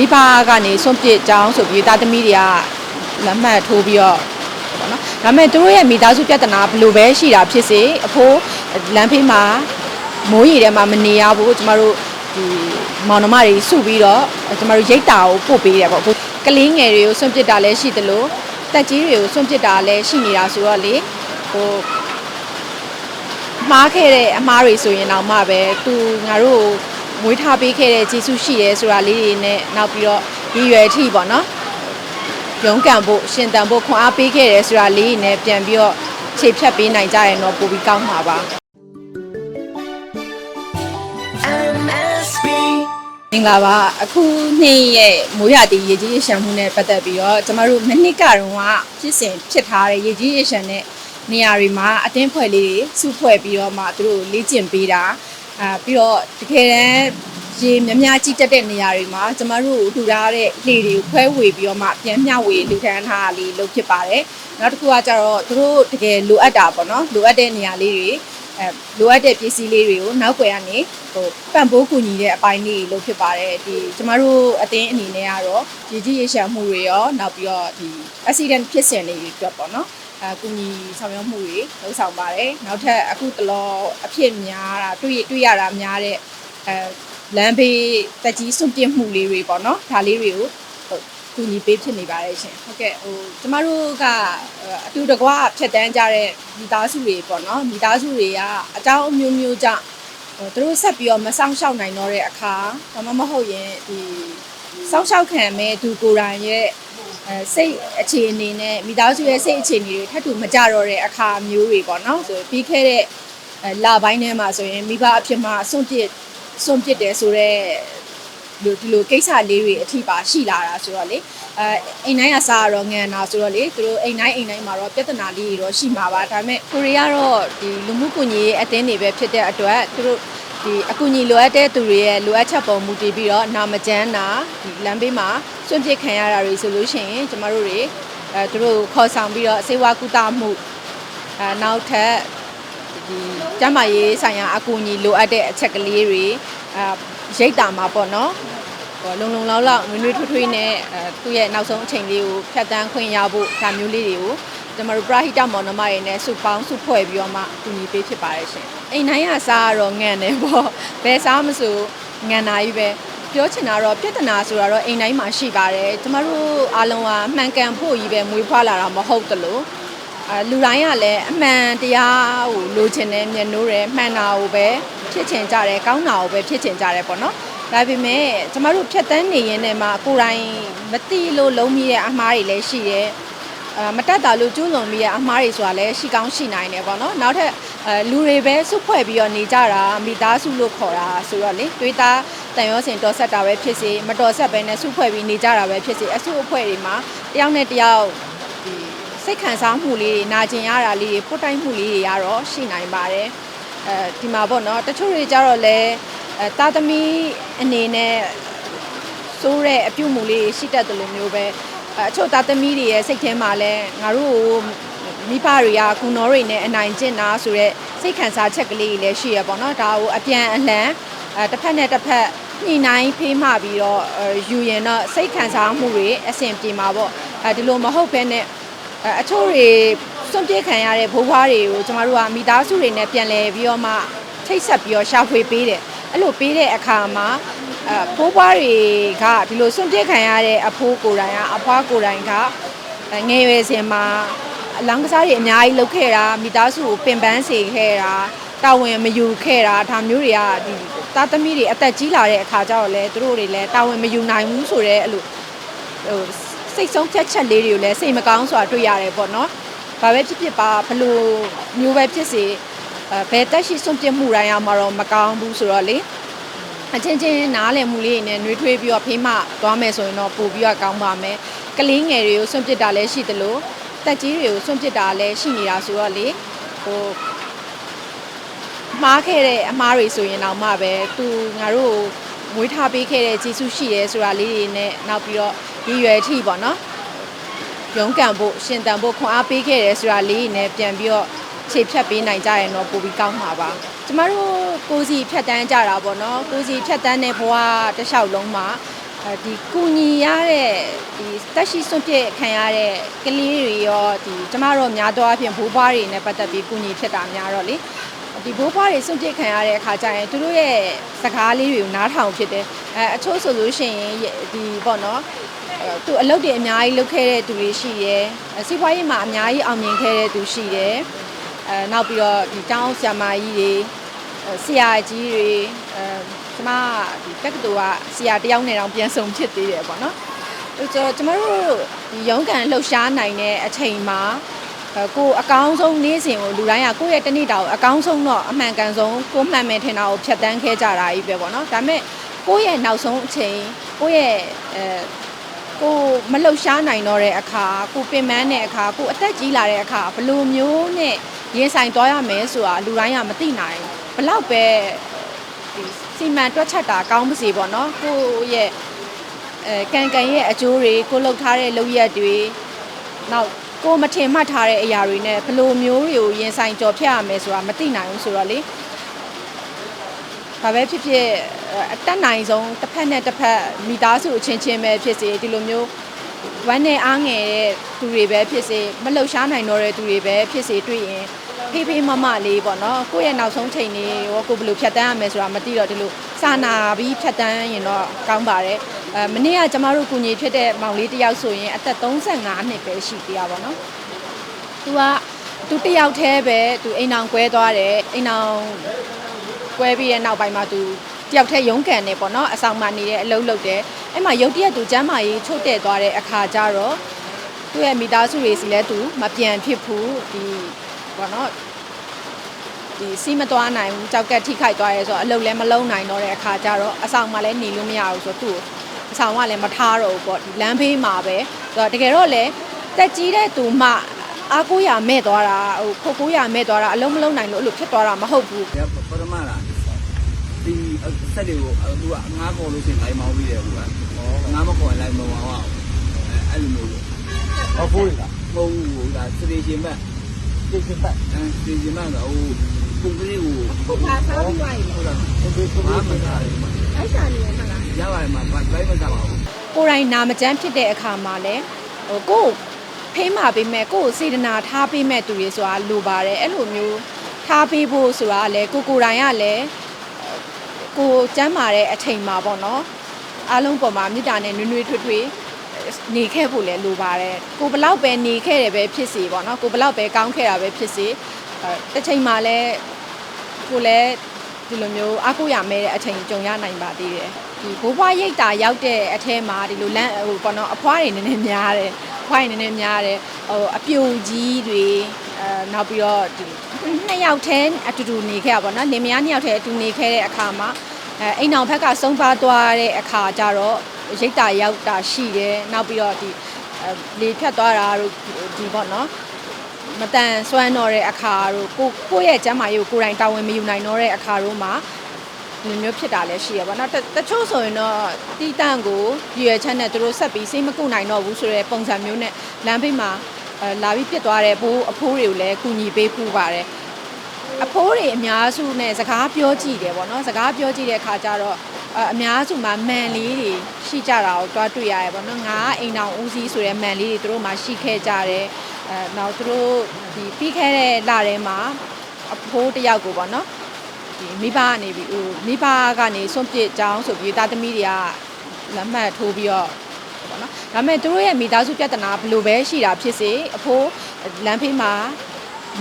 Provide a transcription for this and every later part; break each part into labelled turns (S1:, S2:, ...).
S1: မိဘကနေဆုံးပြစ်ကြောင်းဆိုပြီးတာသမီတွေကလက်မှတ်ထိုးပြီးတော့ပေါ့နော်ဒါပေမဲ့သူတို့ရဲ့မိသားစုပြဿနာဘယ်လိုပဲရှိတာဖြစ်စေအဖိုးလမ်းဖေးမှာမိုးရီထဲမှာမနေရဘူးကျမတို့ဒီမောင်နှမတွေစုပြီးတော့ကျမတို့ရိတ်တာကိုပို့ပေးတယ်ပေါ့အခုကလေးငယ်တွေကိုဆွန့်ပစ်တာလည်းရှိသလိုတက်ကြီးတွေကိုဆွန့်ပစ်တာလည်းရှိနေတာဆိုတော့လေဟိုမှားခဲ့တဲ့အမားတွေဆိုရင်တော့မှပဲသူငါတို့ကို မွေးထားပေးခဲ့တဲ့ဂျေဆုရှိတယ်ဆိုတာလေးတွေနဲ့နောက်ပြီးတော့ဒီရွယ်အထိပေါ့နော်ရုန်းကန်ဖို့ရှင်တန်ဖို့ခွန်အားပေးခဲ့တယ်ဆိုတာလေးတွေနဲ့ပြန်ပြီးတော့ခြေဖြတ်ပေးနိုင်ကြရင်တော့ပိုပြီးကောင်းမှာပါ
S2: MSB
S1: မင်္ဂလာပါအခုနေ့ရဲ့မိုးရတီရေကြီးရေရှမ်းမှုနဲ့ပတ်သက်ပြီးတော့ကျမတို့မနှစ်ကတော့ကဖြစ်စဉ်ဖြစ်ထားတဲ့ရေကြီးရေရှမ်းတဲ့နေရာတွေမှာအတင်းဖွဲ့လေးတွေစုဖွဲ့ပြီးတော့မှသူတို့လေ့ကျင့်ပေးတာ အာပြီးတော့တကယ်တမ်းရေမြများကြီးတက်တဲ့နေရာတွေမှာကျမတို့ထူထားတဲ့လေတွေကိုခွဲဝေပြီးတော့မှပြန်မျှဝေလူထမ်းထားတာလေးလုပ်ဖြစ်ပါတယ်နောက်တစ်ခုကကျတော့သူတို့တကယ်လိုအပ်တာပေါ့နော်လိုအပ်တဲ့နေရာလေးတွေအဲလိုအပ်တဲ့ပစ္စည်းလေးတွေကိုနောက်ွယ်ကနေဟိုပံ့ပိုးကူညီတဲ့အပိုင်းလေးတွေလုပ်ဖြစ်ပါတယ်ဒီကျမတို့အတင်းအနေနဲ့ကတော့ရည်ကြီးရရှာမှုတွေရောနောက်ပြီးတော့ဒီ accident ဖြစ်စဉ်တွေအတွက်ပေါ့နော် အဲကူညီဆောင်ရွက်မှုတွေလုပ်ဆောင်ပါတယ်နောက်ထပ်အခုတလောအဖြစ်များတာတွေ့တွေ့ရတာများတဲ့အဲလမ်းဘေးတက်ကြီးစွန့်ပစ်မှုလေးတွေပေါ့နော်ဒါလေးတွေကိုဟိုကူညီပေးဖြစ်နေပါတယ်ရှင်ဟုတ်ကဲ့ဟိုကျမတို့ကအတူတကွဖြတ်တန်းကြတဲ့မိသားစုတွေပေါ့နော်မိသားစုတွေကအကြောင်းအမျိုးမျိုးကြောင့်ဟိုသူတို့ဆက်ပြီးတော့မဆောင်ရှောက်နိုင်တော့တဲ့အခါဒါမှမဟုတ်ရင်ဒီစောင့်ရှောက်ခံမဲ့သူကိုယ်တိုင်ရဲ့အဲ စိတ်အခြေအနေနဲ့မိသားစုရဲ့စိတ်အခြေအနေတွေထပ်တူမကြတော့တဲ့အခါမျိုးတွေပေါ့နော်ဆိုပြီးခဲ့တဲ့အဲလပိုင်းထဲမှာဆိုရင်မိဘအဖြစ်မှစွန့်ပစ်စွန့်ပစ်တယ်ဆိုတော့ဒီလိုဒီလိုကိစ္စလေးတွေအထိပါရှိလာတာဆိုတော့လေအဲအိမ်တိုင်းအစားကတော့ငံတာဆိုတော့လေသူတို့အိမ်တိုင်းအိမ်တိုင်းမှာတော့ပြဿနာလေးတွေတော့ရှိမှာပါဒါပေမဲ့ကိုရီးယားတော့ဒီလူမှုကွန်ရက်အတင်းတွေပဲဖြစ်တဲ့အတွက်သူတို့ဒီအကူအညီလိုအပ်တဲ့သူတွေရဲ့လိုအပ်ချက်ပုံမူတည်ပြီးတော့နာမကျန်းတာဒီလမ်းဘေးမှာ စွန့်ပစ်ခံရတာတွေဆိုလို့ရှိရင်ကျမတို့တွေအဲသူတို့ခေါ်ဆောင်ပြီးတော့စေဝါကုသမှုအဲနောက်ထပ်ဒီကျန်းမာရေးဆိုင်ရာအကူအညီလိုအပ်တဲ့အချက်ကလေးတွေအဲရိတ်တာမှာပေါ့နော်ဟိုလုံလုံလောက်လောက်နွေးနွေးထွေးထွေးနဲ့အဲသူ့ရဲ့နောက်ဆုံးအချိန်လေးကိုဖြတ်တန်းခွင့်ရဖို့ဒါမျိုးလေးတွေကိုကျွန်တော်တို့ပရာဟိတမော်နမတွေနဲ့စုပေါင်းစုဖွဲ့ပြီးတော့မှကူညီပေးဖြစ်ပါတယ်ရှင်။အိမ်တိုင်းကစားကတော့ငံတယ်ပေါ့။ဘယ်စားမဆိုငံနာကြီးပဲ ပြောချင်တာတော့ပြဿနာဆိုတာတော့အိမ်တိုင်းမှာရှိပါတယ်။ကျမတို့အားလုံးကမှန်ကန်ဖို့ကြီးပဲမွေးဖွားလာတာမဟုတ်တလို့အဲလူတိုင်းကလည်းအမှန်တရားကိုလိုချင်တယ်မျက်နှိုးတယ်မှန်တာကိုပဲဖြစ်ချင်ကြတယ်ကောင်းတာကိုပဲဖြစ်ချင်ကြတယ်ပေါ့နော်။ဒါပေမဲ့ကျမတို့ဖြတ်တန်းနေရင်လည်းမှကိုယ်တိုင်မသိလို့လုံးမိတဲ့အမှားတွေလည်းရှိတယ်။အာမတက်တာလို့ကျူးလွန်ပြီးတဲ့အမှားတွေဆိုတာလည်းရှိကောင်းရှိနိုင်တယ်ပေါ့နော်။နောက်ထပ်အဲလူတွေပဲစုဖွဲ့ပြီးတော့နေကြတာမိသားစုလို့ခေါ်တာဆိုတော့လေတွေးသား တန်ရောစင်တော်ဆက်တာပဲဖြစ်စေမတော်ဆက်ပဲနဲ့စုဖွဲ့ပြီးနေကြတာပဲဖြစ်စေအစုအဖွဲ့တွေမှာတယောက်နဲ့တယောက်ဒီစိတ်ခံစားမှုလေးတွေနာကျင်ရတာလေးတွေပုတ်တိုင်းမှုလေးတွေကတော့ရှိနိုင်ပါတယ်။အဲဒီမှာပေါ့နော်တချို့တွေကြတော့လည်းအဲတာသမီအနေနဲ့စိုးတဲ့အပြုတ်မှုလေးတွေရှိတတ်တယ်လို့မျိုးပဲအဲအချို့သားသမီးတွေရဲ့စိတ်ထဲမှာလည်းငါတို့ကိုမိဖတွေကကုနောတွေနဲ့အနိုင်ကျင့်တာဆိုတော့စိတ်ခံစားချက်ကလေးတွေလည်းရှိရပေါ့နော်ဒါကိုအပြန်အလှန် အဲတစ်ဖက်နဲ့တစ်ဖက်ညှိနှိုင်းဖေးမှပြီးတော့အဲယူရင်တော့စိတ်ခံစားမှုတွေအဆင်ပြေမှာပေါ့အဲဒီလိုမဟုတ်ဘဲနဲ့အဲအချို့တွေစွန့်ပစ်ခံရတဲ့ဘိုးဘွားတွေကိုကျမတို့ကမိသားစုတွေနဲ့ပြန်လည်ပြီးတော့မှထိတ်ဆက်ပြီးတော့ရှာဖွေပေးတယ်အဲ့လိုပေးတဲ့အခါမှာအဲဘိုးဘွားတွေကဒီလိုစွန့်ပစ်ခံရတဲ့အဖိုးကိုယ်တိုင်ကအဖွားကိုယ်တိုင်ကအဲငယ်ရွယ်စဉ်မှာအလောင်းကစားတွေအများကြီးလုပ်ခဲ့တာမိသားစုကိုပင်ပန်းစေခဲ့တာတာဝန်မယူခဲ့တာဒါမျိုးတွေကဒီ သားသမီးတွေအသက်ကြီးလာတဲ့အခါကျတော့လေသူတို့တွေလည်းတာဝန်မယူနိုင်ဘူးဆိုတော့အဲ့လိုဟိုစိတ်ဆုံးဖြတ်ချက်လေးတွေကိုလည်းစိတ်မကောင်းစွာတွေ့ရတယ်ပေါ့နော်။ဘာပဲဖြစ်ဖြစ်ပါဘလို့မျိုးပဲဖြစ်စေအဲဘယ်တက်ရှိစွန့်ပစ်မှုတိုင်းအောင်မှာတော့မကောင်းဘူးဆိုတော့လေအချင်းချင်းနားလည်မှုလေးတွေနဲ့နှွေးထွေးပြီးတော့ဖေးမသွားမယ်ဆိုရင်တော့ပို့ပြီးတော့ကောင်းပါမယ်။ကလေးငယ်တွေကိုစွန့်ပစ်တာလည်းရှိသလိုတက်ကြီးတွေကိုစွန့်ပစ်တာလည်းရှိနေတာဆိုတော့လေဟို မှားခဲ့တဲ့အမှားတွေဆိုရင်တော့မှပဲသူငါတို့ကိုမွေးထားပေးခဲ့တဲ့ဂျေဆုရှိရဲဆိုတာလေးတွေနဲ့နောက်ပြီးတော့ဒီရွယ်အထိပေါ့နော်ရုန်းကန်ဖို့ရှင်တန်ဖို့ခွန်အားပေးခဲ့တယ်ဆိုတာလေးတွေနဲ့ပြန်ပြီးတော့ခြေဖြတ်ပေးနိုင်ကြရင်တော့ပိုပြီးကောင်းမှာပါကျမတို့ကိုစီဖြတ်တန်းကြတာပေါ့နော်ကိုစီဖြတ်တန်းတဲ့ဘဝတစ်လျှောက်လုံးမှာအဲဒီကုညီရတဲ့ဒီတက်ရှိစွန့်ပစ်ခံရတဲ့ကလေးတွေရောဒီကျမတို့များတော့အပြင်ဘိုးဘွားတွေနဲ့ပတ်သက်ပြီးကုညီဖြစ်တာများတော့လေ ဒီဘိုးဘွားတွေစွန့်ပစ်ခံရတဲ့အခါကျရင်သူတို့ရဲ့စကားလေးတွေကိုနားထောင်ဖြစ်တယ်အဲအချို့ဆိုလို့ရှိရင်ဒီပေါ့နော်အဲသူအလုပ်တွေအများကြီးလုပ်ခဲ့တဲ့သူတွေရှိတယ်အဲစီးပွားရေးမှာအများကြီးအောင်မြင်ခဲ့တဲ့သူရှိတယ်အဲနောက်ပြီးတော့ဒီတောင်းဆရာမကြီးတွေအဲဆရာကြီးတွေအဲကျမဒီတက္ကသိုလ်ကဆရာတယောက်နဲ့တောင်ပြန်ဆုံဖြစ်သေးတယ်ပေါ့နော်အဲဆိုတော့ကျမတို့ဒီရုံးကန်လှုပ်ရှားနိုင်တဲ့အချိန်မှာအဲ ကိုယ်အကောင်းဆုံးနေ့စဉ်ကိုလူတိုင်းကကိုယ့်ရဲ့တစ်နေ့တာကိုအကောင်းဆုံးတော့အမှန်ကန်ဆုံးကိုယ်မှန်မယ်ထင်တာကိုဖြတ်တန်းခဲ့ကြတာကြီးပဲပေါ့နော်ဒါပေမဲ့ကိုယ့်ရဲ့နောက်ဆုံးအချိန်ကိုယ့်ရဲ့အဲကိုမလှုပ်ရှားနိုင်တော့တဲ့အခါကိုပင်ပန်းတဲ့အခါကိုအသက်ကြီးလာတဲ့အခါဘယ်လိုမျိုးနဲ့ရင်ဆိုင်သွားရမယ်ဆိုတာလူတိုင်းကမသိနိုင်ဘူးဘလောက်ပဲဒီစီမံတွက်ချက်တာကောင်းပါစေပေါ့နော်ကိုယ့်ရဲ့အဲကန်ကန်ရဲ့အကျိုးတွေကိုလှုပ်ထားတဲ့လုပ်ရက်တွေနောက် ကိုမထင်မှတ်ထားတဲ့အရာတွေနဲ့ဘယ်လိုမျိုးတွေကိုရင်ဆိုင်ကြော်ဖြတ်ရမယ်ဆိုတာမသိနိုင်ဘူးဆိုတော့လေဘာပဲဖြစ်ဖြစ်အဲအတက်နိုင်ဆုံးတစ်ဖက်နဲ့တစ်ဖက်မိသားစုအချင်းချင်းပဲဖြစ်စေဒီလိုမျိုးဝမ်းနဲ့အားငယ်တဲ့သူတွေပဲဖြစ်စေမလှုပ်ရှားနိုင်တော့တဲ့သူတွေပဲဖြစ်စေတွေ့ရင်ဖေးဖေးမမလေးပေါ့နော်ကိုယ့်ရဲ့နောက်ဆုံးချိန်လေးရောကိုယ်ဘယ်လိုဖြတ်တန်းရမယ်ဆိုတာမသိတော့ဒီလိုစာနာပြီးဖြတ်တန်းရင်တော့ကောင်းပါတယ် အဲမနေ့ကကျမတို့ကုညီဖြစ်တဲ့မောင်လေးတစ်ယောက်ဆိုရင်အသက်35နှစ်ပဲရှိသေးတာပေါ့နော်သူကသူတစ်ယောက်တည်းပဲသူအိမ်အောင်ကွဲသွားတယ်အိမ်အောင်ကွဲပြီးတဲ့နောက်ပိုင်းမှာသူတယောက်တည်းရုန်းကန်နေပေါ့နော်အဆောင်မှာနေတဲ့အလုပ်လုပ်တယ်အဲ့မှာရုတ်တရက်သူကျမ်းမာရေးချို့တဲ့သွားတဲ့အခါကျတော့သူ့ရဲ့မိသားစုတွေစီလဲသူမပြန်ဖြစ်ဘူးဒီပေါ့နော်ဒီစီးမသွားနိုင်ဘူးကြောက်ကက်ထိခိုက်သွားရဲဆိုတော့အလုပ်လည်းမလုံးနိုင်တော့တဲ့အခါကျတော့အဆောင်မှာလည်းနေလို့မရဘူးဆိုတော့သူ့ကို အဆောင်ကလည်းမထားတော့ဘူးပေါ့ဒီလမ်းဘေးမှာပဲဆိုတော့တကယ်တော့လေတက်ကြီးတဲ့သူမှအားကိုးရမဲ့သွားတာဟိုခိုးကိုးရမဲ့သွားတာအလုံးမလုံးနိုင်လို့အဲ့လိုဖြစ်သွားတာမဟုတ်ဘူး
S3: ရပရမလားဒီစက်တွေကိုသူကငါးပေါ်လို့ရှိရင်လိုက်မောင်းပြီးတယ်ကွာငါးမခေါ်လိုက်မမောင်းအောင်အဲအဲ့လိုမျိုး
S4: ဟောဖိုးလား
S3: မဟုတ်ဘူးဒါစတေရှင်ဘက်
S4: သိစင်ပတ်
S3: အဲစတေရှင်ဘက်ကဟိုပုံကလေးကို
S1: ဟုတ်ပါစားပြီးသွားပြီ
S3: ဟုတ်လား
S4: ဒီကို
S3: ငါမစား ဘူး
S1: အဲ့စာနေရမှာလား
S3: ရပါတယ်မှာဘိုက်မစားပါဘူး
S1: ကိုယ်တိုင်နာမကျန်းဖြစ်တဲ့အခါမှာလည်းဟိုကိုယ်ဖိမ့်မာပေးမဲ့ကိုယ်စေတနာထားပေးမဲ့သူတွေဆိုတာလိုပါတယ်အဲ့လိုမျိုးထားပေးဖို့ဆိုတာလည်းကိုကိုယ်တိုင်ကလည်းကိုကျမ်းမာတဲ့အချိန်မှာပေါ့နော်အားလုံးပေါ်မှာမေတ္တာနဲ့နွေးနွေးထွေးထွေးနေခဲ့ဖို့လည်းလိုပါတယ်ကိုဘလောက်ပဲနေခဲ့တယ်ပဲဖြစ်စီပေါ့နော်ကိုဘလောက်ပဲကောင်းခဲ့တာပဲဖြစ်စီအဲတစ်ချိန်မှာလည်းကိုလည်း ဒီလိုမျိုးအကူရမဲတဲ့အချိန်ကြုံရနိုင်ပါသေးတယ်ဒီဘိုးဘွားရိတ်တာရောက်တဲ့အထဲမှာဒီလိုလန့်ဟိုပေါ့နော်အဖွားတွေနည်းနည်းများတယ်အဖွားတွေနည်းနည်းများတယ်ဟိုအပြိုကြီးတွေအဲနောက်ပြီးတော့ဒီနှစ်ယောက်တည်းအတူတူနေခဲ့ရပါတော့လင်မယားနှစ်ယောက်တည်းအတူနေခဲ့တဲ့အခါမှာအဲအိမ်အောင်ဘက်ကဆုံးပါသွားတဲ့အခါကျတော့ရိတ်တာရောက်တာရှိတယ်နောက်ပြီးတော့ဒီအဲလေဖြတ်သွားတာတို့ဒီပေါ့နော် မတန်ဆွမ်းတော့တဲ့အခါတို့ကိုကိုယ့်ရဲ့ကျမ်းမာရေးကိုကိုယ်တိုင်တာဝန်မယူနိုင်တော့တဲ့အခါတို့မှာဒီလိုမျိုးဖြစ်တာလည်းရှိရပါတော့တချို့ဆိုရင်တော့တီးတန့်ကိုရည်ရွယ်ချက်နဲ့သူတို့ဆက်ပြီးစိတ်မကုနိုင်တော့ဘူးဆိုတဲ့ပုံစံမျိုးနဲ့လမ်းဘေးမှာအဲလာပြီးပြစ်သွားတဲ့ဘိုးအဖိုးတွေကိုလည်းကူညီပေးဖူးပါတယ်အဖိုးတွေအများစုနဲ့စကားပြောကြည့်တယ်ပေါ့နော်စကားပြောကြည့်တဲ့အခါကျတော့အအများစုမှာမန်လေးတွေရှိကြတာကိုတွားတွေ့ရတယ်ပေါ့နော်ငါကအိမ်တောင်ဦးစီးဆိုတဲ့မန်လေးတွေသူတို့မှရှိခဲ့ကြတယ် အဲနောက်သူတို့ဒီပြီးခဲ့တဲ့လထဲမှာအဖိုးတစ်ယောက်ကိုပေါ့နော်ဒီမိဘကနေပြီးဟိုမိဘကနေစွန့်ပစ်ကြောင်းဆိုပြီးတာသမီတွေကလက်မှတ်ထိုးပြီးတော့ပေါ့နော်ဒါပေမဲ့သူတို့ရဲ့မိသားစုပြဿနာဘယ်လိုပဲရှိတာဖြစ်စေအဖိုးလမ်းဖေးမှာ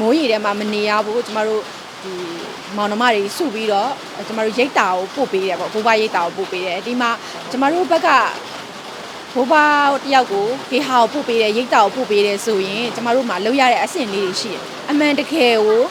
S1: မိုးရီထဲမှာမနေရဘူးကျမတို့ဒီမောင်နှမတွေစုပြီးတော့ကျမတို့ရိတ်တာကိုပို့ပေးတယ်ပေါ့ဘိုးဘွားရိတ်တာကိုပို့ပေးတယ်ဒီမှာကျမတို့ဘက်က ဘိုးဘွားတယောက်ကိုခေဟာကိုပို့ပေးတယ်ရိတ်တာကိုပို့ပေးတယ်ဆိုရင်ကျမတို့မှာလောက်ရတဲ့အဆင့်လေးတွေရှိတယ်အမှန်တကယ်ကို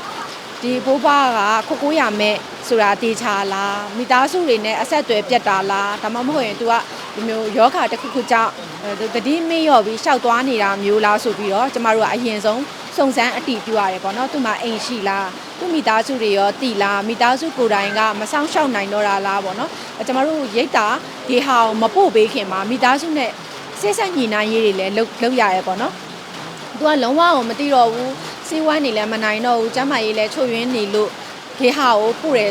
S1: ဒီဘိုးဘွားကခိုကိုရမဲ့ဆိုတာတေချာလားမိသားစုတွေနဲ့အဆက်အသွယ်ပြတ်တာလားဒါမှမဟုတ်ရင် तू ကဒီမျိုးယောဂတစ်ခုခုကြောင့်အဲတတိမေ့ရော့ပြီးရှောက်သွားနေတာမျိုးလားဆိုပြီးတော့ကျမတို့ကအရင်ဆုံး စုံစမ်းအတည်ပြုရတယ်ပေါ့နော်သူမှအိမ်ရှိလားသူမိသားစုတွေရောတည်လားမိသားစုကိုယ်တိုင်ကမဆောင်ရှောက်နိုင်တော့တာလားပေါ့နော်အဲကျမတို့ရိတ်တာဒီဟာကိုမပို့ပေးခင်မှာမိသားစုနဲ့စိတ်ဆက်ညီနိုင်ရေးတွေလည်းလုပ်လုပ်ရရဲပေါ့နော်။ तू ကလုံးဝကိုမသိတော့ဘူး။စီးဝိုင်းနေလည်းမနိုင်တော့ဘူး။ကျမ်းမာရေးလည်းချုပ်ရင်းနေလို့ဒီဟာကိုပို့ရဲ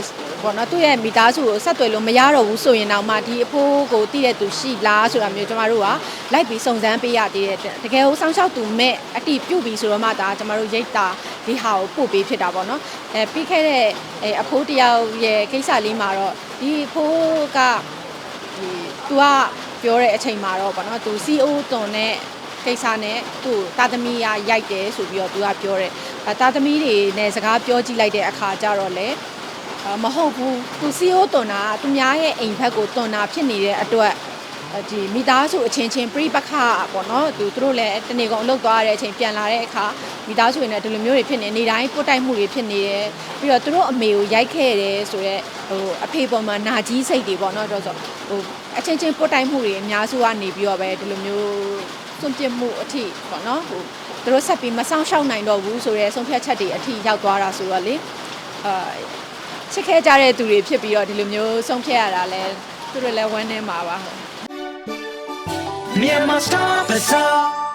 S1: ပေါ့နော်သူ့ရဲ့မိသားစုကိုဆက်သွယ်လို့မရတော့ဘူးဆိုရင်တော့မှဒီအဖိုးကိုတိတဲ့သူရှိလားဆိုတာမျိုးကျမတို့ကလိုက်ပြီးစုံစမ်းပေးရသေးတဲ့တကယ်ကိုစောင့်ရှောက်သူမဲ့အတိပြုတ်ပြီးဆိုတော့မှဒါကျမတို့ရိတ်တာဒီဟာကိုပို့ပေးဖြစ်တာပေါ့နော်အဲပြီးခဲ့တဲ့အဖိုးတယောက်ရဲ့ကိစ္စလေးမှာတော့ဒီအဖိုးကဒီသူကပြောတဲ့အချိန်မှာတော့ပေါ့နော်သူ CO တွန်နဲ့ကိစ္စနဲ့သူ့တာသမီရရိုက်တယ်ဆိုပြီးတော့သူကပြောတယ်။တာသမီတွေနဲ့စကားပြောကြည့်လိုက်တဲ့အခါကျတော့လေ မဟုတ်ဘူးသူစီအိုတွန်တာသူများရဲ့အိမ်ဘက်ကိုတွန်တာဖြစ်နေတဲ့အတွက်အဲ့ဒီမိသားစုအချင်းချင်းပြိပခပေါ့နော်သူတို့လည်းတနေကုန်အလုပ်သွားရတဲ့အချိန်ပြန်လာတဲ့အခါမိသားစုတွေနဲ့ဒီလိုမျိုးတွေဖြစ်နေနေတိုင်းပုတ်တိုက်မှုတွေဖြစ်နေတယ်ပြီးတော့သူတို့အမေကိုရိုက်ခဲ့တယ်ဆိုတော့ဟိုအဖေပေါ်မှာနာကြီးစိတ်တွေပေါ့နော်တော့ဆိုဟိုအချင်းချင်းပုတ်တိုက်မှုတွေအများစုကနေပြီးတော့ပဲဒီလိုမျိုးစွန့်ပစ်မှုအထိပေါ့နော်ဟိုသူတို့ဆက်ပြီးမဆောင်ရှောက်နိုင်တော့ဘူးဆိုရဲဆုံးဖြတ်ချက်တွေအထိရောက်သွားတာဆိုတော့လေအာ ချစ်ခဲကြတဲ့သူတွေဖြစ်ပြီးတော့ဒီလိုမျိုးဆုံးဖြတ်ရတာလဲသူတို့လည်းဝမ်းနေမှာပါဟုတ်
S2: Myanmar Star Bazaar